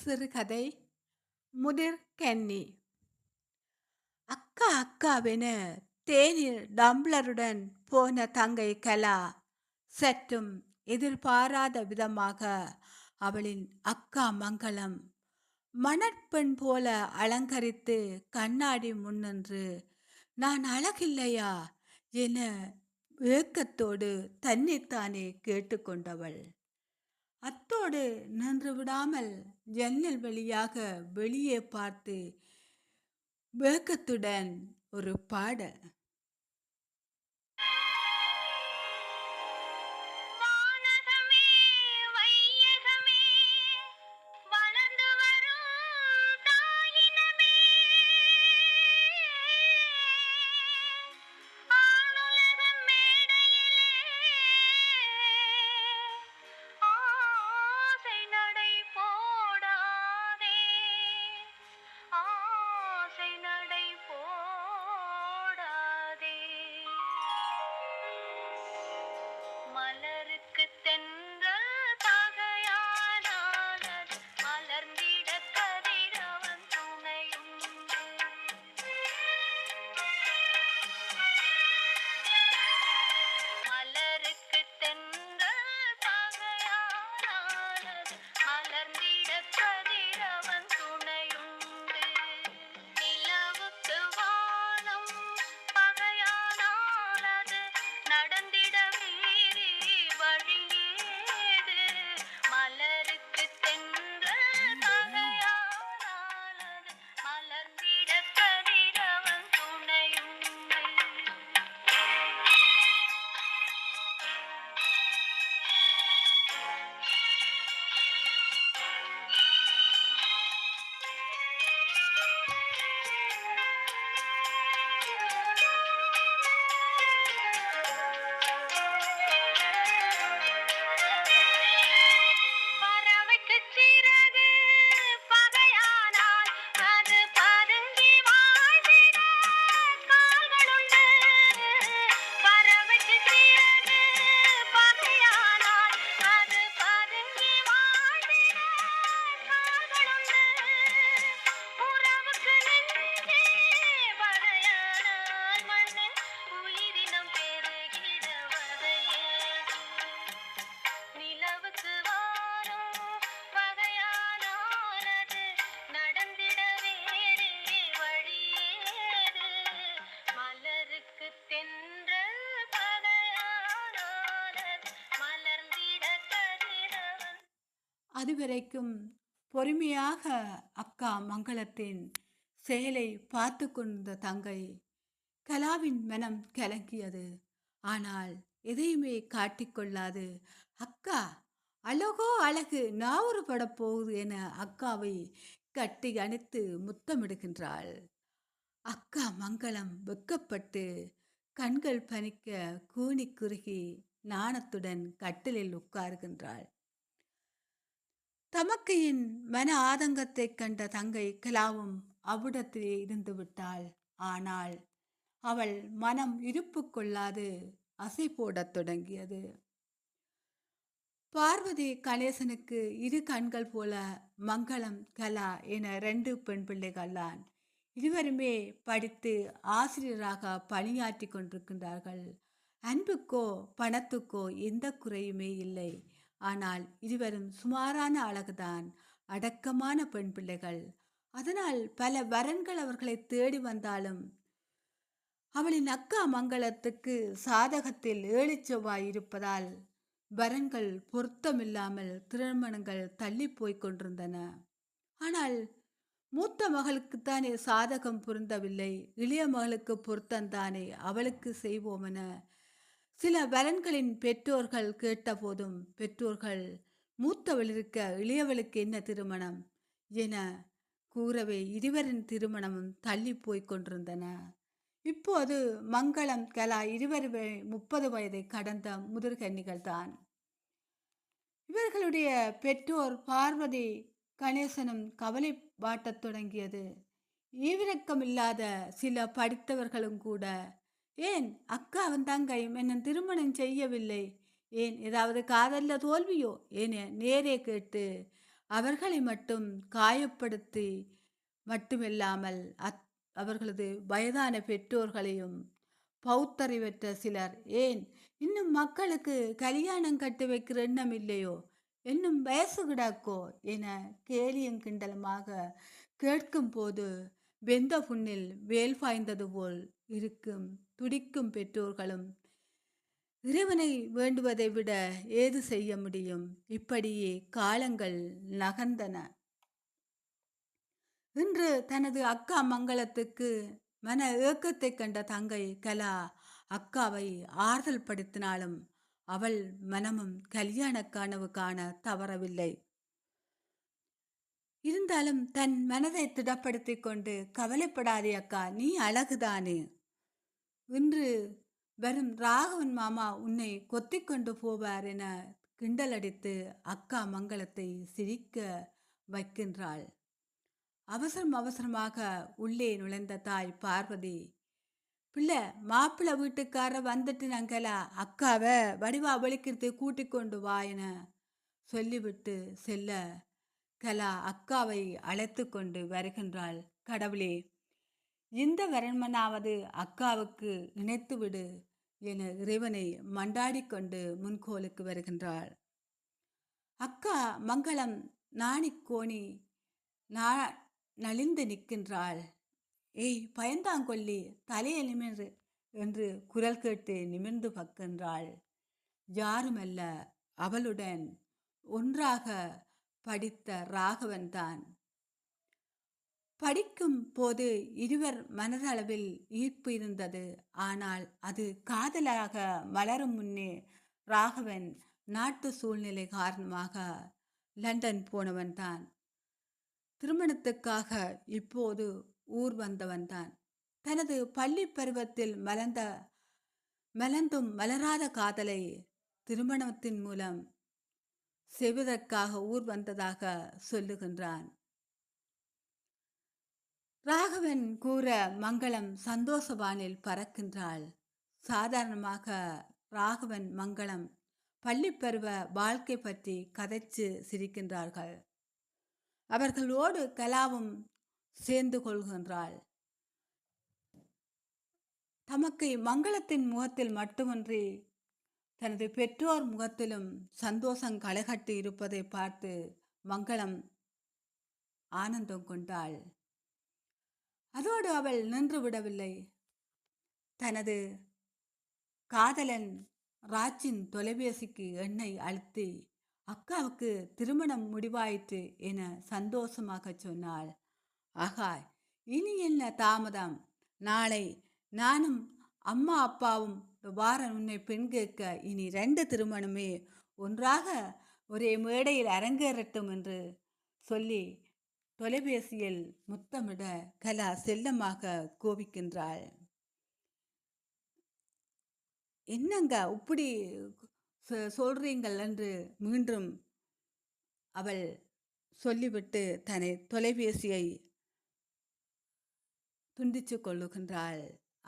சிறுகதை முதிர் கென்னி அக்கா அக்காவென தேநீர் டம்ளருடன் போன தங்கை கலா சற்றும் எதிர்பாராத விதமாக அவளின் அக்கா மங்களம் மணற்பெண் போல அலங்கரித்து கண்ணாடி முன்னின்று நான் அழகில்லையா என ஏக்கத்தோடு தன்னைத்தானே கேட்டுக்கொண்டவள். அத்தோடு நின்று விடாமல் ஜன்னல் வழியாக வெளியே பார்த்து வேக்கத்துடன் ஒரு பாட அதுவரைக்கும் பொறுமையாக அக்கா மங்களத்தின் செயலை பார்த்து கொண்ட தங்கை கலாவின் மனம் கலங்கியது. ஆனால் எதையுமே காட்டிக்கொள்ளாது அக்கா அழகோ அழகு நாவறு படப்போகுது என அக்காவை கட்டி அணைத்து முத்தமிடுகின்றாள். அக்கா மங்களம் வெக்கப்பட்டு கண்கள் பனிக்க கூனி குறுகி நாணத்துடன் கட்டிலில் உட்காருகின்றாள். தமக்கையின் மன ஆதங்கத்தைக் கண்ட தங்கை கலாவும் அவ்விடத்திலே இருந்து விட்டாள். ஆனால் அவள் மனம் இருப்பு கொள்ளாது அசை போடத் தொடங்கியது. பார்வதி கணேசனுக்கு இரு கண்கள் போல மங்களம் கலா என ரெண்டு பெண் பிள்ளைகள்தான். இருவருமே படித்து ஆசிரியராக பணியாற்றி கொண்டிருக்கின்றார்கள். அன்புக்கோ பணத்துக்கோ எந்த குறையுமே இல்லை. ஆனால் இருவரும் சுமாரான அழகுதான் அடக்கமான பெண் பிள்ளைகள். அதனால் பல வரன்கள் அவர்களை தேடி வந்தாலும் அவளின் அக்கா மங்களத்துக்கு சாதகத்தில் ஏழிச்செவ்வாய் இருப்பதால் வரன்கள் பொருத்தமில்லாமல் திருமணங்கள் தள்ளி போய்க் கொண்டிருந்தன. ஆனால் மூத்த மகளுக்குத்தானே சாதகம் பொருந்தவில்லை இளைய மகளுக்கு பொருத்தந்தானே அவளுக்கு செய்வோமென சில பலன்களின் பெற்றோர்கள் கேட்டபோதும் பெற்றோர்கள் மூத்தவள் இருக்க இளையவளுக்கு என்ன திருமணம்? என கூறவே இருவரின் திருமணமும் தள்ளி போய்க் கொண்டிருந்தன. இப்போது மங்களம் கலா இருவருமே முப்பது வயதை கடந்த முதிர்கன்னிகள் தான். இவர்களுடைய பெற்றோர் பார்வதி கணேசனும் கவலை வாட்டத் தொடங்கியது. ஈவிரக்கமில்லாத சில படித்தவர்களும் கூட ஏன்? அக்காவும் தங்கையும் என்ன திருமணம் செய்யவில்லை. ஏன்? ஏதாவது காதல்ல தோல்வியோ? என நேரே கேட்டு அவர்களை மட்டும் காயப்படுத்தி மட்டுமில்லாமல் அத் அவர்களது வயதான பெற்றோர்களையும் பௌத்தறிவற்ற சிலர். ஏன்? இன்னும் மக்களுக்கு கல்யாணம் கட்டி வைக்கிற எண்ணம் இல்லையோ? இன்னும் வயசு கிடக்கோ? என கேலியும் கிண்டலுமாக கேட்கும் போது வெந்த புண்ணில் வேல் பாய்ந்தது போல் இருக்கும். துடிக்கும் பெற்றோர்களும் இறைவனை வேண்டுவதை விட ஏது செய்ய முடியும்? இப்படியே காலங்கள் நகர்ந்தன. இன்று தனது அக்கா மங்களத்துக்கு மன ஏக்கத்தை கண்ட தங்கை கலா அக்காவை ஆறுதல் படுத்தினாலும் அவள் மனமும் கல்யாண கனவு காண தவறவில்லை. இருந்தாலும் தன் மனதை திடப்படுத்திக் கொண்டு கவலைப்படாதே அக்கா நீ அழகுதானே? இன்று வரும் ராகவன் மாமா உன்னை கொத்திக் கொண்டு போவார் என கிண்டலடித்து அக்கா மங்களத்தை சிரிக்க வைக்கின்றாள். அவசரம் அவசரமாக உள்ளே நுழைந்த தாய் பார்வதி பிள்ளை மாப்பிள்ளை வீட்டுக்கார வந்துட்டு நாங்களா அக்காவை வடிவா வெளிக்கிறது கூட்டிக் கொண்டு வா என சொல்லிவிட்டு செல்ல கலா அக்காவை அழைத்து கொண்டு வருகின்றாள். கடவுளே இந்த வரண்மனாவது அக்காவுக்கு இணைத்துவிடு என இறைவனை மண்டாடிக்கொண்டு முன்கோலுக்கு வருகின்றாள். அக்கா மங்களம் நாணிக்கோணி நா நலிந்து நிற்கின்றாள். ஏய் பயந்தாங்கொல்லி தலையை நிமிர் என்று குரல் கேட்டு நிமிர்ந்து பக்கின்றாள். யாருமல்ல அவளுடன் ஒன்றாக படித்த ராகவன் தான் படிக்கும் போது இருவர் மனதளவில் ஈர்ப்பு இருந்தது. ஆனால் அது காதலாக மலரும் முன்னே ராகவன் நாட்டு சூழ்நிலை காரணமாக லண்டன் போனவன் தான். திருமணத்துக்காக இப்போது ஊர் வந்தவன்தான் தனது பள்ளி பருவத்தில் மலர்ந்த மலர்ந்தும் மலராத காதலை திருமணத்தின் மூலம் செய்வதற்காக ஊர் வந்ததாக சொல்லுகின்றான். ராகவன் கூற மங்களம் சந்தோஷவானில் பறக்கின்றாள். சாதாரணமாக ராகவன் மங்களம் பள்ளிப்பருவ வாழ்க்கை பற்றி கதைச்சு சிரிக்கின்றார்கள். அவர்களோடு கலாவும் சேர்ந்து கொள்கின்றாள். தமக்கு மங்களத்தின் முகத்தில் மட்டுமன்றி தனது பெற்றோர் முகத்திலும் சந்தோஷம் களைகட்டி இருப்பதை பார்த்து மங்களம் ஆனந்தம் கொண்டாள். அதோடு அவள் நின்று விடவில்லை. தனது காதலன் ராஜின் தொலைபேசிக்கு எண்ணெய் அழுத்தி அக்காவுக்கு திருமணம் முடிவாயிற்று என சந்தோஷமாக சொன்னாள். ஆகா இனி என்ன தாமதம்? நாளை நானும் அம்மா அப்பாவும் வார உன்னை பெண் கேட்க இனி ரெண்டு திருமணமே? ஒன்றாக ஒரே மேடையில் அரங்கேறட்டும் என்று சொல்லி தொலைபேசியில் முத்தமிட கலா செல்லமாக கோபிக்கின்றாள். என்னங்க இப்படி சொல்றீங்கள்? என்று மீண்டும் அவள் சொல்லிவிட்டு தன்னை தொலைபேசியை துண்டித்து கொள்ளுகின்றாள்.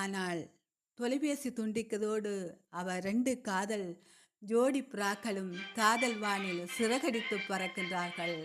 ஆனால் தொலைபேசி துண்டிக்கதோடு அவர் ரெண்டு காதல் ஜோடி புறாக்களும் காதல் வானில் சிறகடித்து பறக்கின்றார்கள்.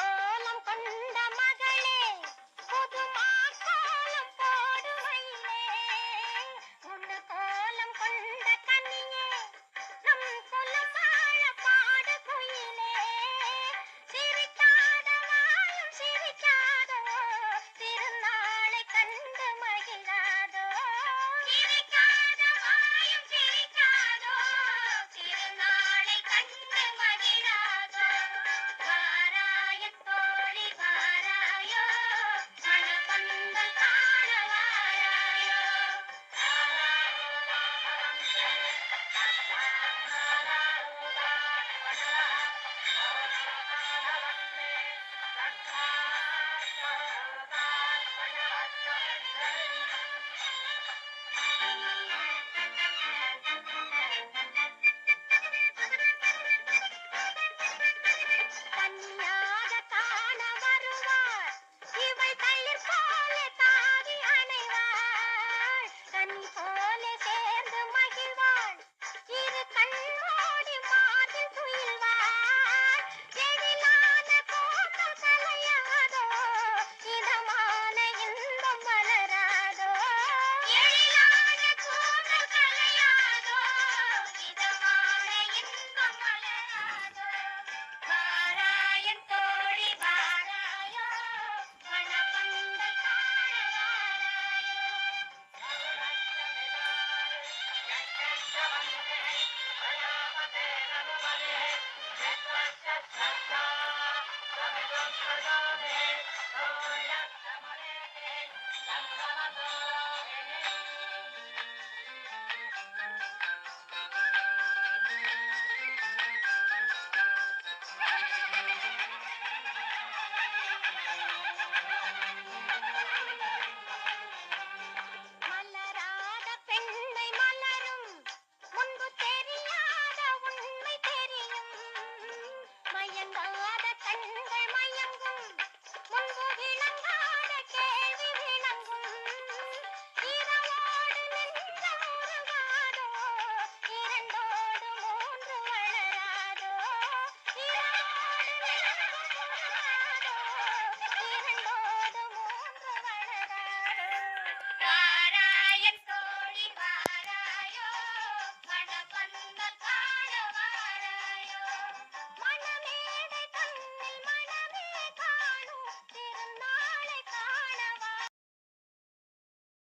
கோலம் கொண்ட மகளே